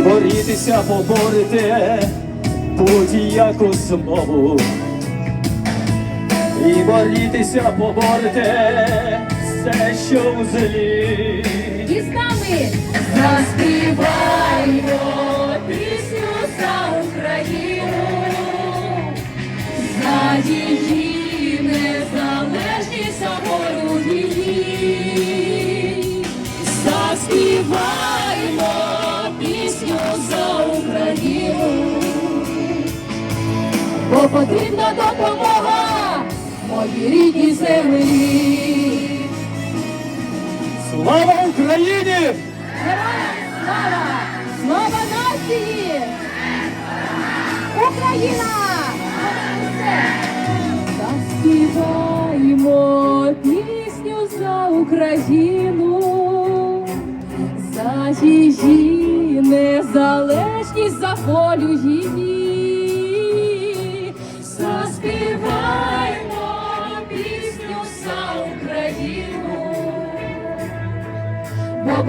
і борітися поборете будь-яку змову. І борітися поборете все, що у злі. І з нами заспіваймо бо потрібна допомога моїй рідній землі. Слава Україні! Героям слава! Слава нації! Україна! Заспіваємо пісню за Україну, за її незалежність, за волю її.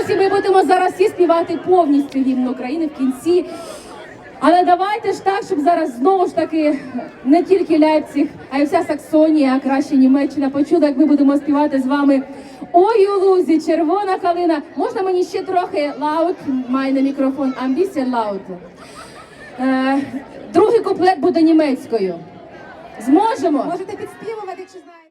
Друзі, ми будемо зараз всі співати повністю гімн України в кінці. Але давайте ж так, щоб зараз знову ж таки не тільки Ляйпціг, а й вся Саксонія, а краще Німеччина почула, як ми будемо співати з вами Ой у лузі, червона калина. Можна мені ще трохи лаут, має мікрофон, амбісія лаут. Е, другий куплет буде німецькою. Зможемо? Можете підспівувати, якщо знаєте.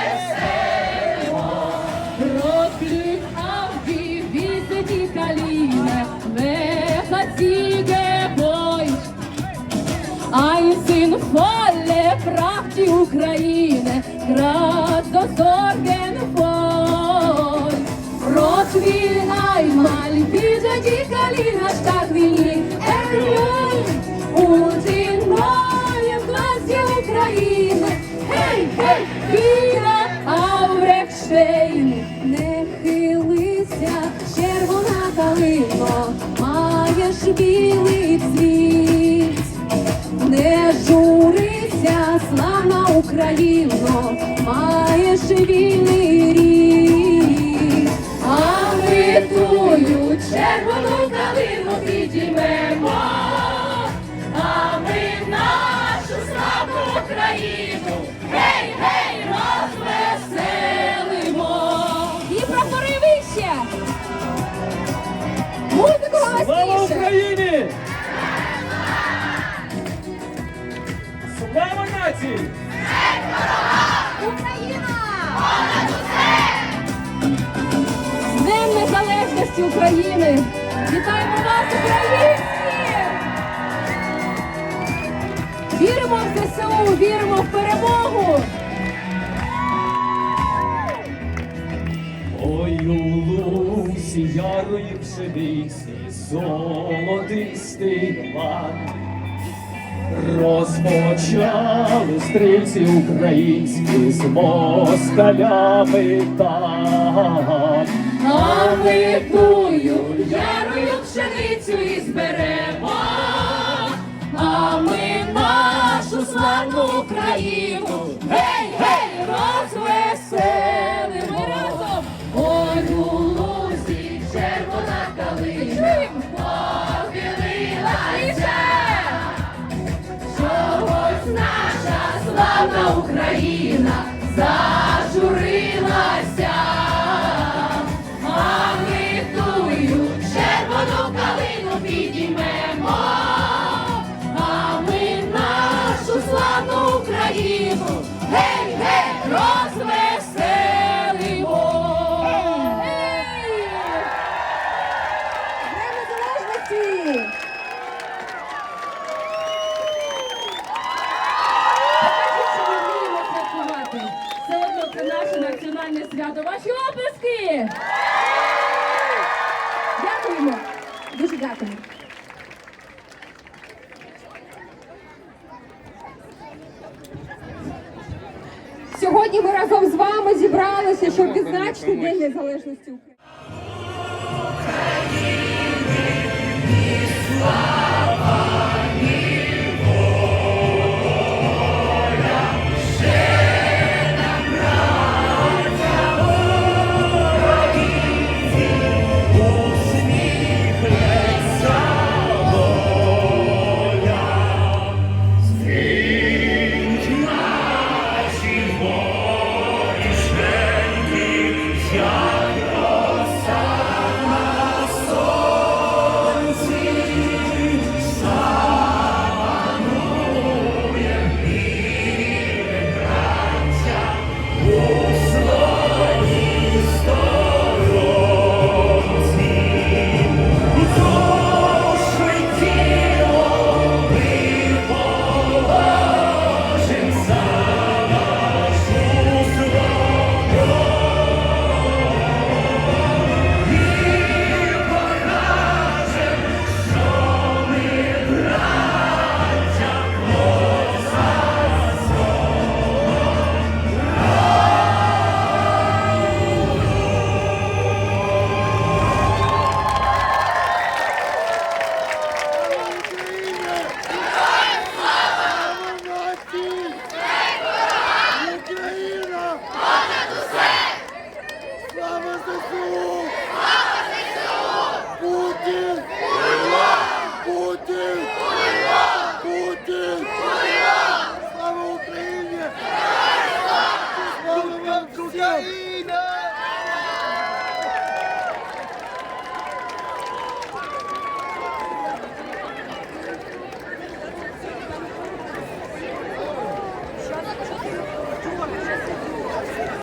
die Kalina stark wie nie erblüht. Und in neuem Glanz die Ukraine, hey, hey, wieder aufrecht Не хилися, червона калино, маєш білий цвіт. Україно, маєш вільний Незалежності України! Вітаємо вас, українці! Віримо в ЗСУ, віримо в перемогу! Ой, у лусі ярої пшениці, золотистий лан. Розпочали стрільці українські з москалями так. Молитвою ярою пшеницю і зберемо, а ми нашу славну Україну, гей, гей, розвеселимо. Разом, ой у лузі червона калина. Що ось наша славна Україна зажурилася. Гарне свято, ваші оплески! Дякуємо, дуже дякуємо. Сьогодні ми разом з вами зібралися, щоб відзначити День незалежності України.